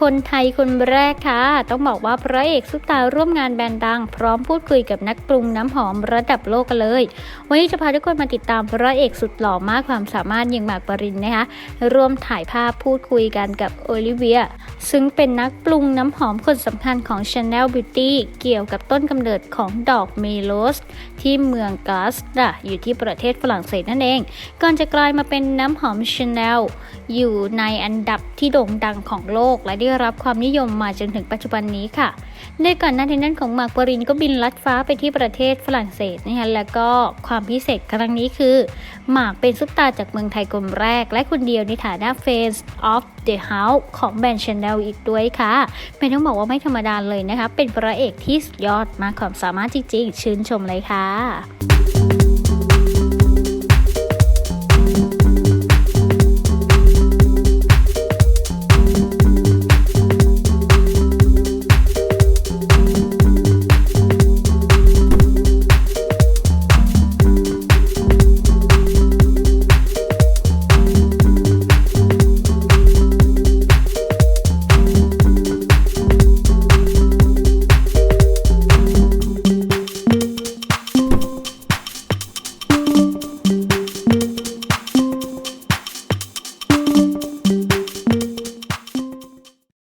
คนไทยคนแรกค่ะ ต้องบอกว่าพระเอกซุปตาร่วมงานแบรนด์ดัง พร้อมพูดคุยกับนักปรุงน้ำหอมระดับโลกกันเลย วันนี้จะพาทุกคนมาติดตามพระเอกสุดหล่อมากความสามารถอย่างหมากปรินนะคะร่วมถ่ายภาพพูดคุยกันกับโอลิเวีย ซึ่งเป็นนักปรุงน้ำหอมคนสำคัญของ Chanel Beauty เกี่ยวกับต้นกำเนิดของดอกเมโลสที่เมืองกาสดาอยู่ที่ประเทศฝรั่งเศสนั่นเอง ก่อนจะกลายมาเป็นน้ำหอม Chanel อยู่ในอันดับที่โด่งดังของโลกและได้รับความนิยมมาจนถึงปัจจุบันนี้ค่ะ ในก่อนหน้านี้นั้นของมาร์กปรินก็บินลัดฟ้าไปที่ประเทศฝรั่งเศสนะคะแล้วก็ความพิเศษครั้งนี้คือหมากเป็นซุปตาจากเมืองไทยคนแรก และคนเดียวในฐานะ Face of the House ของแบรนด์ Chanel อีกด้วยค่ะเป็นต้องบอกว่าไม่ธรรมดาเลยนะคะเป็นพระเอกที่สุดยอดมากความสามารถจริงๆ ชื่นชมเลยค่ะ